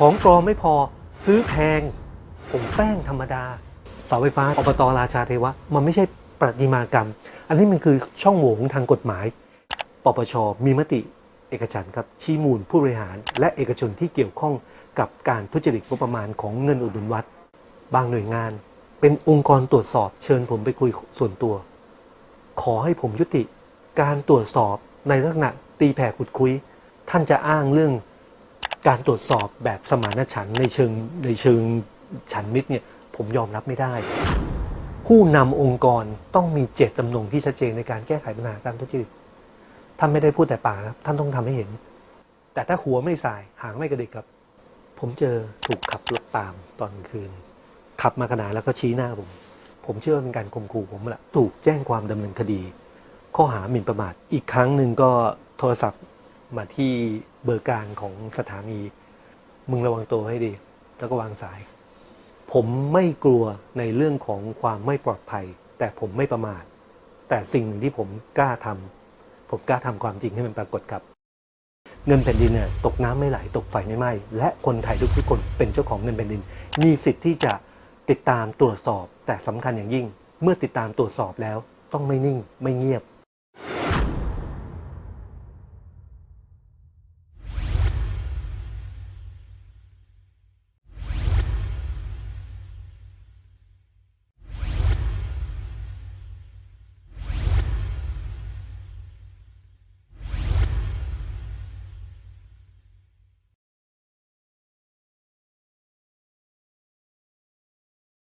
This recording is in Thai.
ของปลอมไม่พอซื้อแพงผงแป้งธรรมดาเสาไฟฟ้าอบตราชาเทวะ มันไม่ใช่ประติมากรรม อันนี้มันคือช่องโหว่ของทางกฎหมาย ปปช มีมติเอกฉันครับชี้มูลผู้บริหาร และเอกชนที่เกี่ยวข้องกับการทุจริตงบประมาณของเงินอุดหนุนวัด บางหน่วยงาน เป็นองค์กรตรวจสอบเชิญผมไปคุยส่วนตัว ขอให้ผมยุติ การตรวจสอบในลักษณะตีแผ่ขุดคุย ท่านจะอ้างเรื่อง การตรวจสอบแบบสมานฉันท์ในเชิงในเชิงฉันมิตรเนี่ยผมยอมรับไม่ได้ ผู้นำองค์กรต้องมีเจตจำนงที่ชัดเจนในการแก้ไขปัญหาการทุจริตท่านไม่ได้พูดแต่ปากครับท่านต้องทำให้เห็น แต่ถ้าหัวไม่สายหางไม่กระดิกครับ ผมเจอถูกขับรถตามตอนคืน ขับมาขนาดแล้วก็ชี้หน้าผม ผมเชื่อว่าเป็นการข่มขู่ผมแหละถูกแจ้งความดำเนินคดี ข้อหาหมิ่นประมาทอีกครั้งหนึ่งก็โทรศัพท์มาที่ เบอร์กลางของสถานี มึงระวังตัวให้ดี แล้วก็วางสาย ผมไม่กลัวในเรื่องของความไม่ปลอดภัย แต่ผมไม่ประมาท แต่สิ่งหนึ่งที่ผมกล้าทำผมกล้าทำความจริงให้มันปรากฏครับ เงินแผ่นดินเนี่ยตกน้ำไม่ไหลตกไฟไม่ไหม้และคนไทยทุกๆคนเป็นเจ้าของเงินแผ่นดิน มีสิทธิ์ที่จะติดตามตรวจสอบ แต่สำคัญอย่างยิ่ง เมื่อติดตามตรวจสอบแล้ว ต้องไม่นิ่งไม่เงียบ